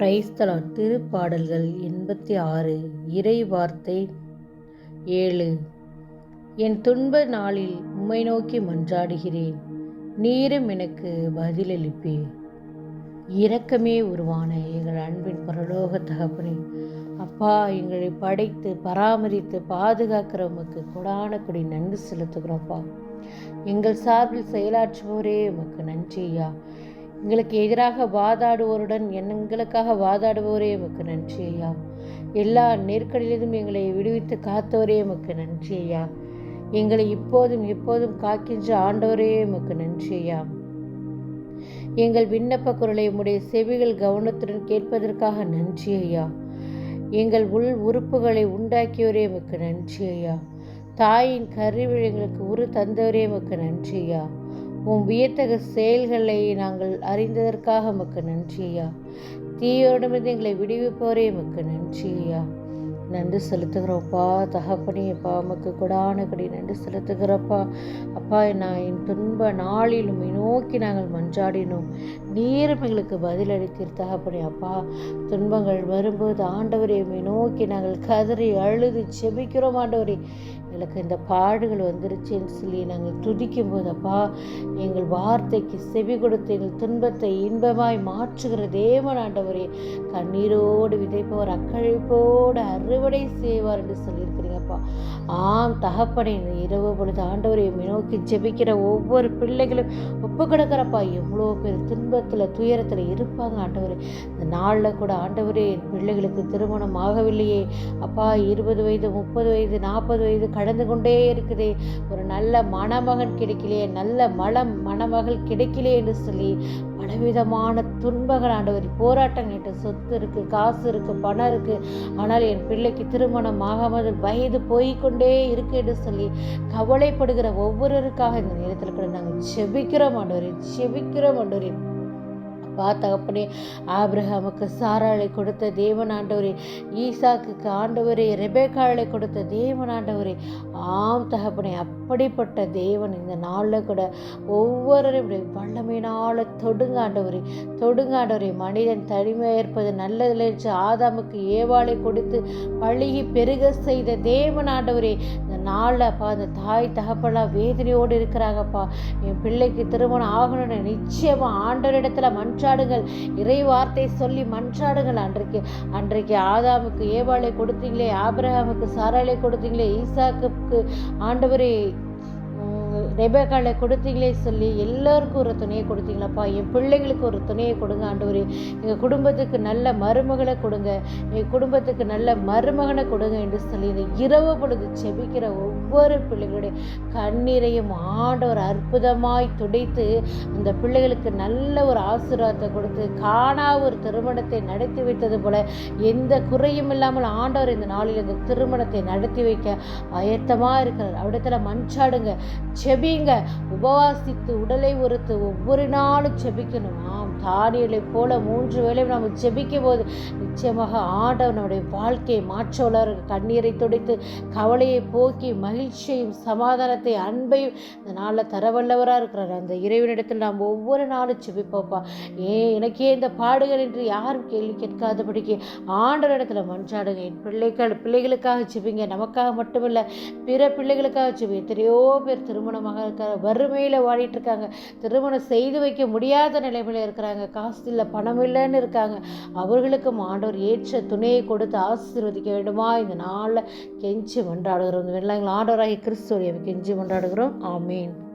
பிரைஸ்தலா திருப்பாடல்கள் எண்பத்தி ஆறு இறை வார்த்தை ஏழு. என் துன்ப நாளில் உம்மை நோக்கி மன்றாடுகிறேன் நீரும் எனக்கு பதிலளிப்பே. இரக்கமே உருவான எங்கள் அன்பின் பரலோக தகப்பனே அப்பா எங்களை படைத்து பராமரித்து பாதுகாக்கிற கொடான கொடி நன்றி செலுத்துகிறோம்ப்பா எங்கள் சார்பில் செயலாற்றுவோரே உமக்கு நன்றியா எங்களுக்கு எதிராக வாதாடுவோருடன் எங்களுக்காக வாதாடுவோரே எமக்கு நன்றி ஐயா. எல்லா நெருக்கடியிலும் எங்களை விடுவித்து காத்தவரே எமக்கு நன்றி ஐயா. எங்களை இப்போதும் எப்போதும் காக்கின்ற ஆண்டவரே எமக்கு நன்றி ஐயா. எங்கள் விண்ணப்ப குரலை உம்முடைய செவிகள் கவனத்துடன் கேட்பதற்காக நன்றி ஐயா. எங்கள் உள் உறுப்புகளை உண்டாக்கியவரே எமக்கு நன்றி ஐயா. தாயின் கருவில் எங்களுக்கு உரு தந்தவரே எமக்கு நன்றி ஐயா. உன் வியத்தக செயல்களை நாங்கள் அறிந்ததற்காக உமக்கு நன்றியா தீயோடமிருந்து எங்களை விடுவிப்போரே உமக்கு நன்றியா நன்றி செலுத்துகிறோப்பா தகப்பனே அப்பா உமக்கு கொடான நன்றி செலுத்துகிறப்பா. அப்பா நான் என் துன்ப நாளிலும் நோக்கி நாங்கள் மன்றாடினோம். நீரும் எங்களுக்கு பதிலளித்தீர் தகப்பனே அப்பா. துன்பங்கள் வரும்போது ஆண்டவரையும் நோக்கி நாங்கள் கதறி அழுது செபிக்கிறோம் ஆண்டவரே. எங்களுக்கு இந்த பாடுகள் வந்துருச்சுன்னு சொல்லி நாங்கள் துதிக்கும் போதப்பா எங்கள் வார்த்தைக்கு செவி கொடுத்து எங்கள் துன்பத்தை இன்பமாய் மாற்றுகிற தேவன் ஆண்டவரே கண்ணீரோடு விதைப்பவர் அக்கழிப்போடு அறுவடை செய்வார் என்று சொல்லியிருக்கிறீங்கப்பா ஆம் தகப்பனை இந்த இரவு பொழுது ஆண்டவரை நோக்கி ஜெபிக்கிற ஒவ்வொரு பிள்ளைகளும் ஒப்பு கிடக்கிறப்பா எவ்வளோ பேர் துன்பத்தில் துயரத்தில் இருப்பாங்க ஆண்டவரே. இந்த நாளில் கூட ஆண்டவரே என் பிள்ளைகளுக்கு திருமணம் ஆகவில்லையே. அப்பா இருபது வயது முப்பது வயது நாற்பது வயது கடந்து கொண்டே இருக்குது. ஒரு நல்ல மணமகன் கிடைக்கலையே நல்ல மலம் மணமகள் கிடைக்கலையே என்று சொல்லி பலவிதமான துன்பங்கள் ஆண்டவர் போராட்டம் கேட்டு சொத்து இருக்குது காசு இருக்குது பணம் இருக்குது ஆனால் என் பிள்ளைக்கு திருமணம் ஆகாமல் வயது போய்கொண்டே இருக்கு என்று சொல்லி கவலைப்படுகிற ஒவ்வொருவருக்காக இந்த நேரத்தில் கூட நாங்கள் செபிக்கிறோம் ஆண்டவரே செபிக்கிறோம் ஆண்டவரே. அப்பா தகப்பனே ஆப்ரஹாமுக்கு சாராளை கொடுத்த தேவன் ஆண்டவரே ஈசாக்குக்கு ஆண்டவரே ரெபேக்காளை கொடுத்த தேவன் ஆண்டவரே ஆம் தகப்பனே அப்படிப்பட்ட தேவன் இந்த நாளில் கூட ஒவ்வொரு வல்லமையினால் தொடுங்க ஆண்டவரே தொடுங்க ஆண்டவரே. மனிதன் தனிமையாக இருப்பது நல்லதில்லை என்று ஆதாமுக்கு ஏவாளை கொடுத்து பழகி பெருக செய்த தேவன் ஆண்டவரே நாளில்ப்பா நாளில் அந்த தாய் தகப்பெல்லாம் வேதனையோடு இருக்கிறாங்கப்பா. என் பிள்ளைக்கு திருமணம் ஆகணும்னு நிச்சயமாக ஆண்டவரிடத்தில் மன்றாடுங்கள். இறை வார்த்தை சொல்லி மன்றாடுங்கள் அன்றைக்கு. அன்றைக்கு ஆதாமுக்கு ஏவாளை கொடுத்தீங்களே ஆபிரகாமுக்கு சாராளை கொடுத்தீங்களே ஈசாக்கு ஆண்டவரே ரெபேக்காலை கொடுத்தீங்களே சொல்லி எல்லோருக்கும் ஒரு துணையை கொடுத்தீங்களப்பா. என் பிள்ளைங்களுக்கு ஒரு துணையை கொடுங்க ஆண்டவரே. எங்கள் குடும்பத்துக்கு நல்ல மருமகளை கொடுங்க. எங்கள் குடும்பத்துக்கு நல்ல மருமகனை கொடுங்க என்று சொல்லி இந்த இரவு பொழுது செபிக்கிற ஒவ்வொரு பிள்ளைகளுடைய கண்ணீரையும் ஆண்டவர் அற்புதமாய் துடைத்து அந்த பிள்ளைகளுக்கு நல்ல ஒரு ஆசீர்வாதத்தை கொடுத்து காணா ஒரு திருமணத்தை நடத்தி வைத்தது போல எந்த குறையும் இல்லாமல் ஆண்டவர் இந்த நாளில் இந்த திருமணத்தை நடத்தி வைக்க ஆயத்தமாக இருக்கிறார். அவிடத்தில் மன்றாடுங்க. ஜெபிங்க உபவாசித்து உடலை ஒருத்து ஒவ்வொரு நாளும் செபிக்கணும் ஆம் தானியலை போல மூன்று வேளையும் நம்ம ஜெபிக்கும் போது நிச்சயமாக ஆண்டவர் நம்முடைய வாழ்க்கையை மாற்றவளர் கண்ணீரை துடைத்து கவலையை போக்கி மகிழ்ச்சியையும் சமாதானத்தை அன்பையும் இந்த நாளில் தரவல்லவராக இருக்கிறார். அந்த இறைவனிடத்தில் நாம் ஒவ்வொரு நாளும் செபிப்போப்பா ஏன் எனக்கே இந்த பாடுகள் என்று யாரும் கேள்வி கேட்காதபடிக்கு ஆண்டவரிடத்தில் மன்றாடுங்க. என் பிள்ளைகள் பிள்ளைகளுக்காக ஜெபிங்க. நமக்காக மட்டுமில்லை பிற பிள்ளைகளுக்காக ஜெபி எத்தனையோ பேர் திருமணமாக இருக்காங்க வறுமையில் வாடிட்டு இருக்காங்க. திருமணம் செய்து வைக்க முடியாத நிலைமையில் இருக்கிறாங்க. காசு இல்லை பணம் இல்லைன்னு இருக்காங்க. அவர்களுக்கும் ஆண்டவர் ஏற்ற துணையை கொடுத்து ஆசீர்வதிக்க வேண்டுமா? இந்த நாளில் கெஞ்சி மன்றாடுகிறோம். இந்த ஆண்டவராகி கிறிஸ்துவரை கெஞ்சி மன்றாடுகிறோம். ஆமீன்.